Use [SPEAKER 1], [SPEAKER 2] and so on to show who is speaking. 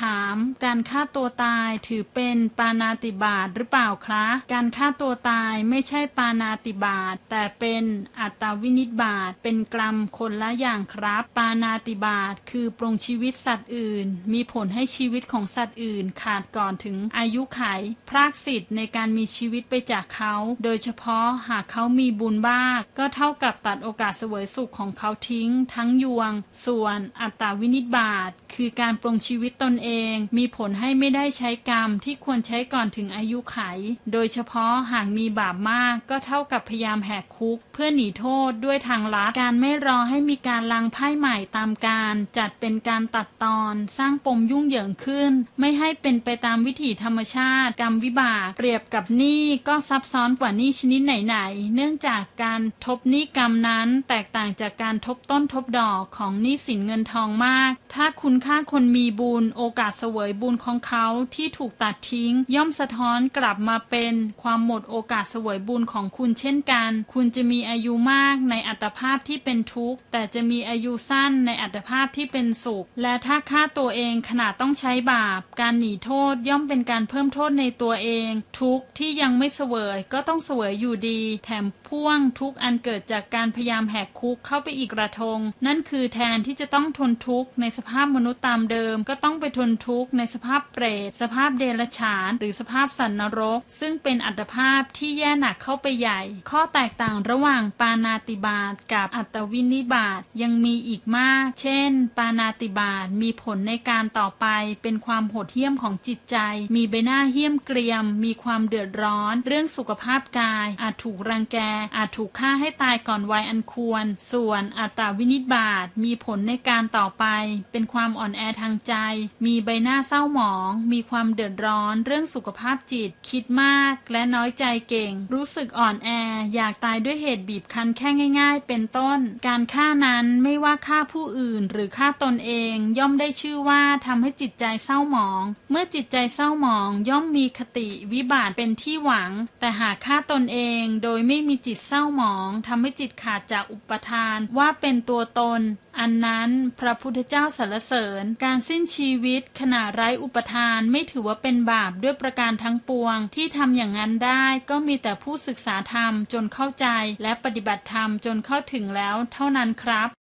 [SPEAKER 1] ถาม การฆ่าตัวตายถือเป็นปานาติบาตหรือเปล่าคะ การฆ่าตัวตายไม่ใช่ปานาติบาตแต่เป็นอัตวินิจบาตเป็นกรรมคนละอย่างครับ ปานาติบาตคือปรงชีวิตสัตว์อื่น มีผลให้ชีวิตของสัตว์อื่น ขาดก่อนถึงอายุไข พรากสิทธิ์ในการมีชีวิตไปจากเขา โดยเฉพาะหากเขามีบุญบ้างก็เท่ากับตัดโอกาสเสวยสุขของเขาทิ้ง ทั้งยวง ส่วนอัตตวินิจบาตคือการปรงชีวิตตนเองมีผลให้ไม่ได้ใช้กรรมที่ควรใช้ก่อนถึงอายุไข โดยเฉพาะหากมีบาปมากก็เท่ากับพยายามแหกคุก เพื่อหนีโทษด้วยทางลัดการไม่รอให้มีการลังไพ่ใหม่ตามการ จัดเป็นการตัดตอนสร้างปมยุ่งเหยิงขึ้น ไม่ให้เป็นไปตามวิถีธรรมชาติ กรรมวิบากเปรียบกับหนี้ก็ซับซ้อนกว่าหนี้ชนิดไหนๆเนื่องจากการทบหนี้กรรมนั้นแตกต่างจากการทบต้นทบดอกของหนี้สินเงินทองมาก ถ้าคุณค่าคนมีบุญโอกกาสเสวยบุญของเขาที่ถูกตัดทิ้ง ย่อมสะท้อนกลับมาเป็นความหมดโอกาสเสวยบุญของคุณเช่นกัน คุณจะมีอายุมากในอัตภาพที่เป็นทุกข์แต่จะมีอายุสั้นในอัตภาพที่เป็นสุข และถ้าฆ่าตัวเองขณะต้องใช้บาป การหนีโทษย่อมเป็นการเพิ่มโทษในตัวเอง ทุกข์ที่ยังไม่เสวยก็ต้องเสวยอยู่ดี แถมพ่วงทุกข์อันเกิดจากการพยายามแหกคุกเข้าไปอีกระทง นั่นคือแทนที่จะต้องทนทุกข์ในสภาพมนุษย์ตามเดิม ก็ต้องไปทนทุกข์ในสภาพเปรต สภาพเดรัจฉาน หรือสภาพสันนรก ซึ่งเป็นอัตภาพที่แย่หนักเข้าไปใหญ่ ข้อแตกต่างระหว่างปานาติบาตกับอัตวินิบาตยังมีอีกมาก เช่น ปานาติบาตมีผลในการต่อไป เป็นความโหดเหี้ยมของจิตใจ มีใบหน้าเหี้ยมเกรียม มีความเดือดร้อน เรื่องสุขภาพกาย อาจถูกรังแก อาจถูกฆ่าให้ตายก่อนวัยอันควร ส่วนอัตวินิบาตมีผลในการต่อไป เป็นความอ่อนแอทางใจ มีใบหน้าเศร้าหมอง มีความเดือดร้อนเรื่องสุขภาพจิต คิดมากและน้อยใจเก่ง รู้สึกอ่อนแอ อยากตายด้วยเหตุบีบคั้นแค่ง่าย ๆ เป็นต้น การฆ่านั้นไม่ว่าฆ่าผู้อื่นหรือฆ่าตนเอง ย่อมได้ชื่อว่าทำให้จิตใจเศร้าหมอง เมื่อจิตใจเศร้าหมองย่อมมีคติวิบากเป็นที่หวัง แต่หากฆ่าตนเองโดยไม่มีจิตเศร้าหมองทำให้จิตขาดจากอุปทานว่าเป็นตัวตน อันนั้นพระพุทธเจ้าสรรเสริญ การสิ้นชีวิตขณะไร้อุปทานไม่ถือว่าเป็นบาปด้วยประการทั้งปวง ที่ทำอย่างนั้นได้ก็มีแต่ผู้ศึกษาธรรมจนเข้าใจ และปฏิบัติธรรมจนเข้าถึงแล้วเท่านั้นครับ